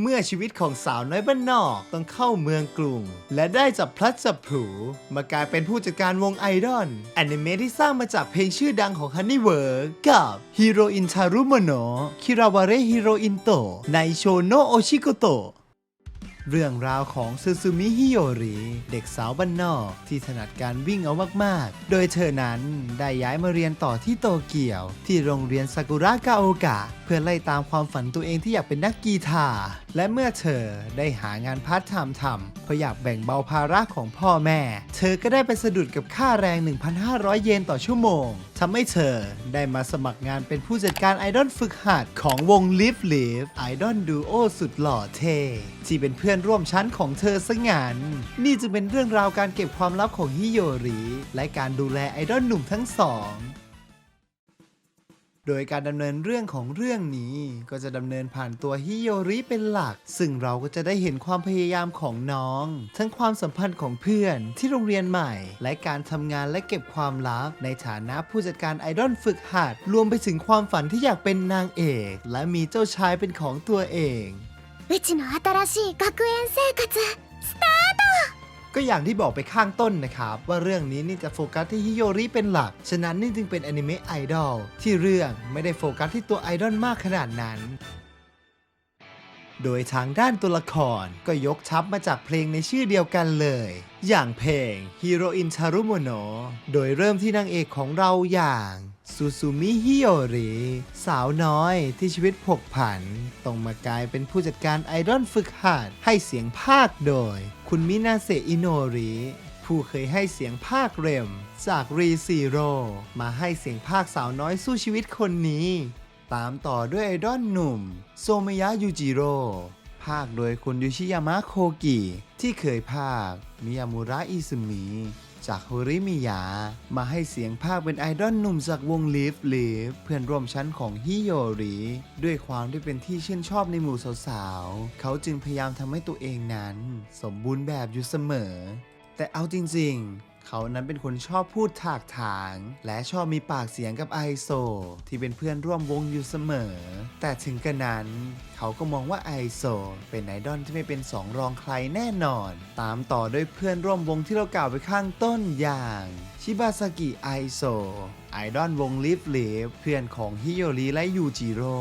เมื่อชีวิตของสาวน้อยบ้านนอกต้องเข้าเมืองกรุง และได้จับพลัดจับผลูมากลายเป็นผู้จัดการวงไอดอลแอนิเมะที่สร้างมาจากเพลงชื่อดังของฮันนี่เวิร์กับฮิโรอินทารุโมโนะคิราวาเรฮิโรอินโตะในโชโนโอชิโกโตะเรื่องราวของซูซูมิฮิโยริ เด็กสาวบ้านนอกที่ถนัดการวิ่งเอามาก ๆ โดยเธอนั้นได้ย้ายมาเรียนต่อที่โตเกียว ที่โรงเรียนซากุระกาโอกะ เพื่อไล่ตามความฝันตัวเองที่อยากเป็นนักกีฬาร์ และเมื่อเธอได้หางานพาร์ทไทม์ทำเพราะอยากแบ่งเบาภาระของพ่อแม่ เธอก็ได้ไปสะดุดกับค่าแรง 1,500 เยนต่อชั่วโมงทำให้เธอได้มาสมัครงานเป็นผู้จัดการไอดอลฝึกหัดของวง Live Live ไอดอลดูโอสุดหล่อเท่ที่เป็นเพื่อนร่วมชั้นของเธอซะงั้นนี่จะเป็นเรื่องราวการเก็บความลับของฮิโยริ และการดูแลไอดอลหนุ่มทั้งสอง โดยการดำเนินเรื่องของเรื่องนี้ก็จะดำเนินผ่านตัวฮิโยริเป็นหลัก ซึ่งเราก็จะได้เห็นความพยายามของน้อง ทั้งความสัมพันธ์ของเพื่อนที่โรงเรียนใหม่ และการทำงานและเก็บความลับ ในฐานะผู้จัดการไอดอลฝึกหัด รวมไปถึงความฝันที่อยากเป็นนางเอก และมีเจ้าชายเป็นของตัวเอง うちの新しい学園生活スタート ก็อย่างที่บอกไปข้างต้นนะครับ ว่าเรื่องนี้นี่จะโฟกัสที่ฮิโยริเป็นหลัก ฉะนั้นนี่จึงเป็นอนิเมะไอดอลที่เรื่องไม่ได้โฟกัสที่ตัวไอดอลมากขนาดนั้นโดยทางด้านตัวละครก็ยกทับมาจากเพลงในชื่อเดียวกันเลย อย่างเพลง Hero in Tarumono โดยเริ่มที่นางเอกของเราอย่างซูซูมิฮิโยริสาวน้อยที่ชีวิตผกผันต้องมากลายเป็นผู้จัดการไอดอลฝึกหัดให้เสียงภาคโดย คุณมินาเซอิโนริผู้เคยให้เสียงภาคเรม จากรีซีโรมาให้เสียงภาคสาวน้อยสู้ชีวิตคนนี้ ตามต่อด้วยไอดอลหนุ่ม โซมยะยูจิโร่ ภาคโดยคุณยูชิยามะโคกิ ที่เคยภาคมิยามูระอิซึมิ จากโฮริมิยะมาให้เสียงภาคเป็นไอดอลหนุ่มจากวงลีฟลีฟเพื่อนร่วมชั้นของฮิโยริ ด้วยความที่เป็นที่ชื่นชอบในหมู่สาวๆ เขาจึงพยายามทำให้ตัวเองนั้น สมบูรณ์แบบอยู่เสมอ แต่เอาจริงๆ เขานั้นเป็นคนชอบพูดถากถาง และชอบมีปากเสียงกับไอโซ ที่เป็นเพื่อนร่วมวงอยู่เสมอ แต่ถึงกระนั้น เขาก็มองว่าไอโซ เป็นไอดอลที่ไม่เป็นสองรองใครแน่นอน ตามต่อด้วยเพื่อนร่วมวงที่เรากล่าวไปข้างต้นอย่างชิบาสกิไอโซไอดอลวงลิฟลิฟเพื่อนของฮิโยริและยูจิโร่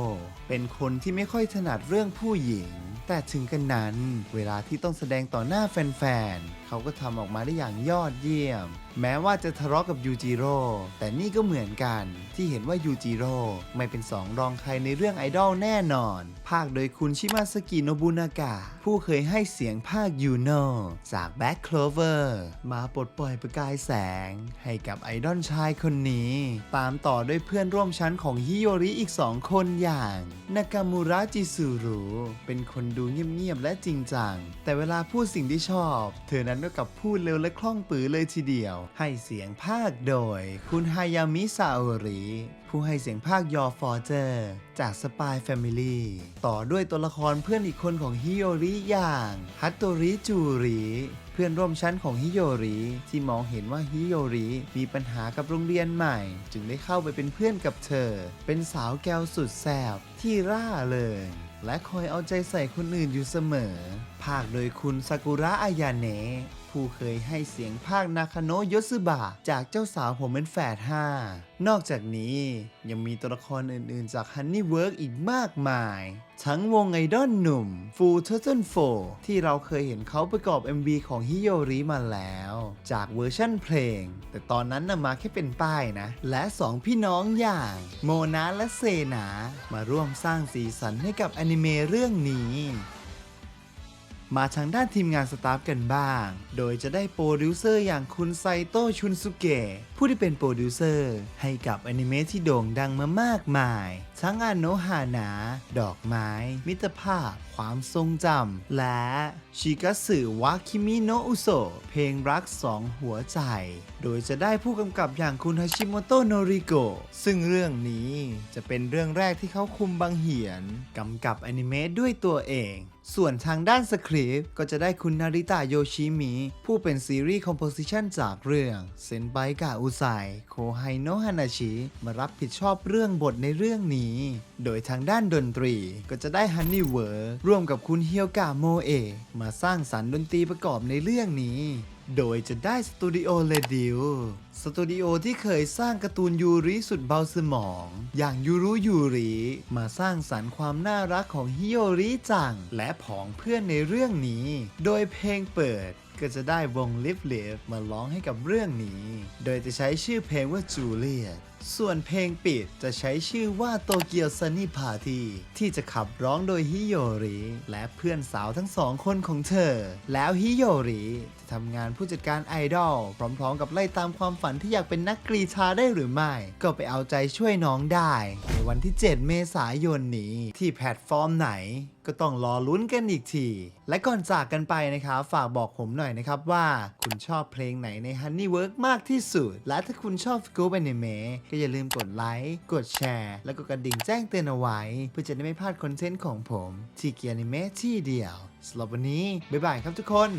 เป็นคนที่ไม่ค่อยถนัดเรื่องผู้หญิง แต่ถึงกันนั้น เวลาที่ต้องแสดงต่อหน้าแฟนๆ เขาก็ทำออกมาได้อย่างยอดเยี่ยม แม้ว่าจะทะเลาะกับยูจิโร่แต่นี่ก็เหมือนกันที่เห็นว่ายูจิโร่ไม่เป็นสองรองใครในเรื่องไอดอลแน่นอน ภาคโดยคุณชิมาสกิโนบุนากะผู้เคยให้เสียงภาคยูโนจาก Back Clover มาปลดปล่อยประกายแสง ให้กับไอดอลชายคนนี้ ตามต่อด้วยเพื่อนร่วมชั้นของฮิโยริอีกสองคนอย่างนากามูระจิสุรุเป็นคนดูเงียบๆและจริงจัง แต่เวลาพูดสิ่งที่ชอบ เธอนั้นก็กลับพูดเร็วและคล่องปือเลยทีเดียว ให้เสียงภาคโดย คุณฮายามิซาโอริผู้ให้เสียงภาคยอฟอร์เจอร์จากสปายแฟมิลี่ต่อด้วยตัวละครเพื่อนอีกคนของฮิโยริอย่างฮัตโตริจูริเพื่อนร่วมชั้นของฮิโยริที่มองเห็นว่าฮิโยริมีปัญหากับโรงเรียนใหม่ จึงได้เข้าไปเป็นเพื่อนกับเธอ เป็นสาวแก้วสุดแสบที่ร่าเริง และคอยเอาใจใส่คนอื่นอยู่เสมอ ภาคโดยคุณซากุระอายาเนะ ผู้เคยให้เสียงภาคนาคาโนะยสึบะจากเจ้าสาวผมเป็นแฝดห้านอกจากนี้ยังมีตัวละครอื่นๆจากฮันนี่เวิร์กอีกมากมาย ทั้งวงไอดอลหนุ่ม Full Turtle 4ที่เราเคยเห็นเขาประกอบ MV ของฮิโยริมาแล้ว จากเวอร์ชั่นเพลง แต่ตอนนั้นนะมาแค่เป็นป้ายนะ และสองพี่น้องอย่างโมนาและเซนา มาร่วมสร้างสีสันให้กับอนิเมะเรื่องนี้ มาทางด้านทีมงานสตาฟกันบ้าง โดยจะได้โปรดิวเซอร์อย่างคุณไซโตชุนสุเกะผู้ที่เป็นโปรดิวเซอร์ให้กับอนิเมะที่โด่งดังมามากมาย ทั้งอาโนะฮานา ดอกไม้ มิตรภาพ ความทรงจำ และชิกาสึวาคิมิโนอุโซเพลงรักสองหัวใจ โดยจะได้ผู้กำกับอย่างคุณฮาชิโมโตโนริโกะซึ่งเรื่องนี้จะเป็นเรื่องแรกที่เขาคุมบังเหียนกำกับอนิเมะด้วยตัวเองส่วนทางด้านสคริปต์ก็จะได้คุณนาริตะโยชิมิ ผู้เป็นซีรีส์คอมโพสิชันจากเรื่องเซนไบกะอุไซโคไฮโนฮานาชิมารับผิดชอบเรื่องบทในเรื่องนี้ โดยทางด้านดนตรีก็จะได้ฮันนี่เวิร์ร่วมกับคุณเฮียวกะโมเอะมาสร้างสรรค์ดนตรีประกอบในเรื่องนี้ โดยจะได้สตูดิโอเลดิวสตูดิโอที่เคยสร้างการ์ตูนยูริสุดเบาสมอง อย่างยูรุยูริมาสร้างสรรค์ความน่ารักของฮิโยริจัง และผองเพื่อนในเรื่องนี้ โดยเพลงเปิดก็จะได้วงลิฟลิฟมาร้องให้กับเรื่องนี้ โดยจะใช้ชื่อเพลงว่าจูเลียต ส่วนเพลงปิดจะใช้ชื่อว่าโตเกียวซันนี่พาร์ตี้ที่จะขับร้องโดยฮิโยริและเพื่อนสาวทั้งสองคนของเธอ แล้วฮิโยริจะทำงานผู้จัดการไอดอลพร้อมๆ กับไล่ตามความฝันที่อยากเป็นนักกรีฑาได้หรือไม่ ก็ไปเอาใจช่วยน้องได้ ในวันที่ 7 เมษายนนี้ ที่แพลตฟอร์มไหนก็ต้องรอลุ้นกันอีกที และก่อนจากกันไปนะครับ ฝากบอกผมหน่อยนะครับว่า คุณชอบเพลงไหนใน Honeywork มากที่สุด และถ้าคุณชอบฟิกูเป็นเมก็อย่าลืมกดไลค์ กดแชร์ แล้วก็กระดิ่งแจ้งเตือนเอาไว้ เพื่อจะได้ไม่พลาดคอนเทนต์ของผม ที่เกียร์นิเมะที่เดียวสำหรับวันนี้ บ๊ายบายครับทุกคน